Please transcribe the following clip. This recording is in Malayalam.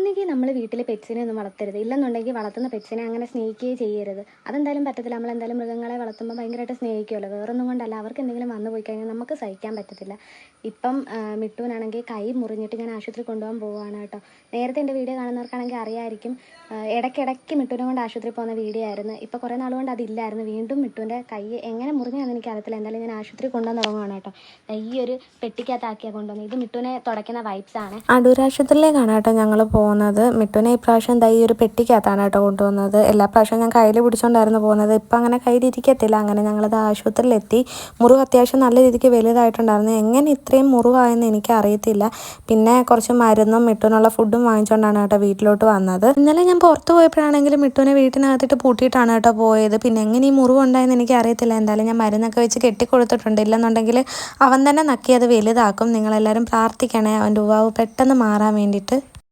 ഒന്നുകിൽ നമ്മൾ വീട്ടിൽ പെറ്റ്സിനെ ഒന്നും വളർത്തരുത്. ഇല്ലെന്നുണ്ടെങ്കിൽ വളർത്തുന്ന പെറ്റ്സിനെ അങ്ങനെ സ്നേഹിക്കുകയേ ചെയ്യരുത്. അതെന്തായാലും പറ്റത്തില്ല. നമ്മളെന്തായാലും മൃഗങ്ങളെ വളർത്തുമ്പോൾ ഭയങ്കരമായിട്ട് സ്നേഹിക്കുമല്ലോ. വേറൊന്നും കൊണ്ടല്ല. അവർക്ക് എന്തെങ്കിലും വന്നു പോയി കഴിഞ്ഞാൽ നമുക്ക് സഹിക്കാൻ പറ്റത്തില്ല. ഇപ്പം മിട്ടുവിനാണെങ്കിൽ കൈ മുറിഞ്ഞിട്ട് ഞാൻ ആശുപത്രി കൊണ്ടുപോകാൻ പോവുകയാണ് കേട്ടോ. നേരത്തെ എന്റെ വീഡിയോ കാണുന്നവർക്കാണെങ്കിൽ അറിയായിരിക്കും. ഇടയ്ക്കിടയ്ക്ക് മിട്ടുവിനെ കൊണ്ട് ആശുപത്രി പോകുന്ന വീഡിയോ ആയിരുന്നു. ഇപ്പോൾ കുറേ നാൾ കൊണ്ട് അതില്ലായിരുന്നു. വീണ്ടും മിട്ടുവിന്റെ കൈ എങ്ങനെ മുറിഞ്ഞാണെന്ന് എനിക്ക് അറിയത്തില്ല. എന്തായാലും ഞാൻ ആശുപത്രി കൊണ്ടുവന്ന് തുടങ്ങുകയാണ് കേട്ടോ. ഈ ഒരു പെട്ടിക്കകത്താക്കിയാണ് കൊണ്ടുവന്നത്. ഇത് മിട്ടുവിനെ തുടയ്ക്കുന്ന അടൂർ ആശുപത്രിയിലേക്കാണ് കേട്ടോ ഞങ്ങൾ പോകുന്നത് മിട്ടുവിനെ ഇപ്രാവശ്യം ദൈ ഒരു പെട്ടിക്കകത്താണ് കേട്ടോ കൊണ്ടുവന്നത്. എല്ലാ പ്രാവശ്യവും ഞാൻ കയ്യിൽ പിടിച്ചോണ്ടായിരുന്നു പോകുന്നത്. ഇപ്പം അങ്ങനെ കയ്യിലിരിക്കത്തില്ല. അങ്ങനെ ഞങ്ങളത് ആശുപത്രിയിലെത്തി. മുറിവ് അത്യാവശ്യം നല്ല രീതിക്ക് വലുതായിട്ടുണ്ടായിരുന്നു. എങ്ങനെ ഇത്രയും മുറിവായെന്ന് എനിക്ക് അറിയത്തില്ല പിന്നെ കുറച്ച് മരുന്നും മിട്ടുവിനുള്ള ഫുഡും വാങ്ങിച്ചുകൊണ്ടാണ് കേട്ടോ വീട്ടിലോട്ട് വന്നത്. ഇന്നലെ ഞാൻ പുറത്ത് പോയപ്പോഴാണെങ്കിലും മിട്ടുവിനെ വീട്ടിനകത്തിട്ട് പൂട്ടിയിട്ടാണ് കേട്ടോ പോയത്. പിന്നെ എങ്ങനെ ഈ മുറിവ് ഉണ്ടായെന്ന് എനിക്ക് അറിയത്തില്ല എന്തായാലും ഞാൻ മരുന്നൊക്കെ വെച്ച് കെട്ടിക്കൊടുത്തിട്ടുണ്ട്. ഇല്ലെന്നുണ്ടെങ്കിൽ അവൻ തന്നെ നക്കി അത് വലുതാക്കും. നിങ്ങളെല്ലാവരും പ്രാർത്ഥിക്കണേ. അവന്റെ ഉവാവ് പെട്ടെന്ന് മാറാൻ വേണ്ടിയിട്ട്.